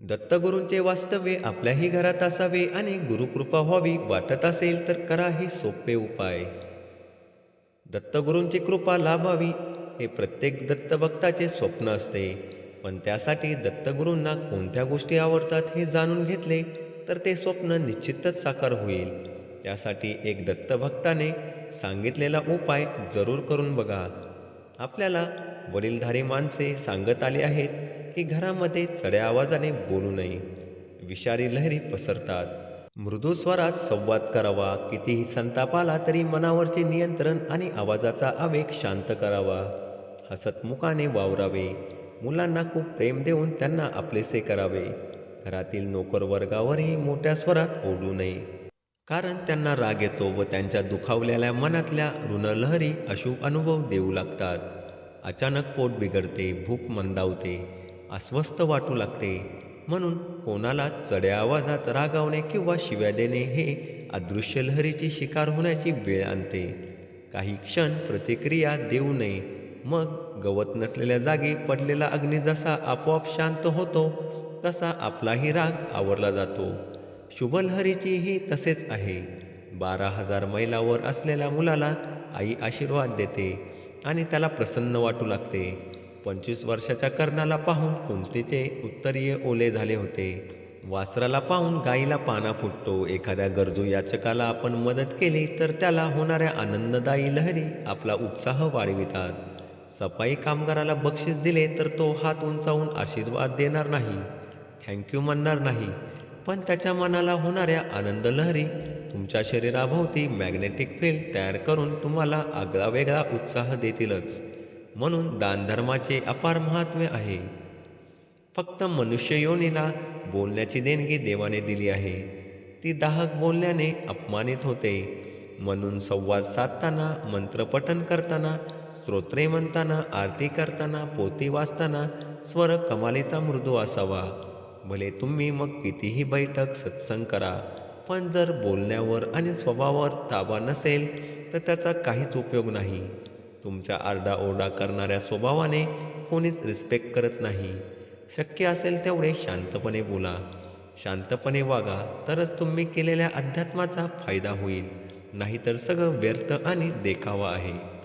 दत्तगुरूंचे वास्तव्य आपल्याही घरात असावे आणि गुरुकृपा व्हावी वाटत असेल तर करा हे सोपे उपाय. दत्तगुरूंची कृपा लाभावी हे प्रत्येक दत्तभक्ताचे स्वप्न असते. पण त्यासाठी दत्तगुरूंना कोणत्या गोष्टी आवडतात हे जाणून घेतले तर ते स्वप्न निश्चितच साकार होईल. त्यासाठी एक दत्तभक्ताने सांगितलेला उपाय जरूर करून बघा. आपल्याला वडीलधारी माणसे सांगत आली आहेत की घरामध्ये चढ्या आवाजाने बोलू नये. विषारी लहरी पसरतात. मृदू स्वरात संवाद करावा. कितीही संताप आला तरी मनावरचे नियंत्रण आणि आवाजाचा आवेग शांत करावा. हसतमुखाने वावरावे. मुलांना खूप प्रेम देऊन त्यांना आपलेसे करावे. घरातील नोकर वर्गावरही मोठ्या स्वरात ओढू नये. कारण त्यांना राग येतो व त्यांच्या दुखावलेल्या मनातल्या ऋणलहरी अशुभ अनुभव देऊ लागतात. अचानक पोट बिघडते भूक मंदावते. अस्वस्थ वाटू लागते. म्हणून कोणाला चढ्या आवाजात रागावणे किंवा शिव्या देणे हे अदृश्य लहरीची शिकार होण्याची वेळ आणते. काही क्षण प्रतिक्रिया देऊ नये. मग गवत नसलेल्या जागी पडलेला अग्नी जसा आपोआप शांत होतो तसा आपलाही राग आवरला जातो. शुभलहरीचीही तसेच आहे. बारा हजार मैलावर असलेल्या मुलाला आई आशीर्वाद देते आणि त्याला प्रसन्न वाटू लागते. पंचवीस वर्षाच्या कर्णाला पाहून कुंतीचे उत्तरीय ओले झाले होते. वासराला पाहून गाईला पाना फुटतो. एखाद्या गरजू याचकाला आपण मदत केली तर त्याला होणाऱ्या आनंददायी लहरी आपला उत्साह वाढवितात. सफाई कामगाराला बक्षीस दिले तर तो हात उंचावून आशीर्वाद देणार नाही थँक्यू म्हणणार नाही. पण त्याच्या मनाला होणाऱ्या आनंद लहरी तुमच्या शरीराभोवती मॅग्नेटिक फील्ड तयार करून तुम्हाला आगळा वेगळा उत्साह देतीलच. म्हणून दानधर्माचे अपार महात्म्य आहे. फक्त मनुष्य योनीला बोलण्याची देणगी देवाने दिली आहे. ती दाहक बोलण्याने अपमानित होते. म्हणून संवाद साधताना मंत्रपठन करताना स्तोत्रे म्हणताना आरती करताना पोती वाचताना स्वर कमालीचा मृदू असावा. भले तुम्ही मग कितीही बैठक सत्संग करा पण जर बोलण्यावर आणि स्वभावावर ताबा नसेल तर त्याचा काहीच उपयोग नाही. तुमच्या आरडाओरडा करणाऱ्या स्वभावाने कोणीच रिस्पेक्ट करत नाही. शक्य असेल तेवढे शांतपणे बोला. शांतपणे वागा तरच तुम्ही केलेल्या अध्यात्माचा फायदा होईल. नाहीतर सगळं व्यर्थ आणि देखावा आहे.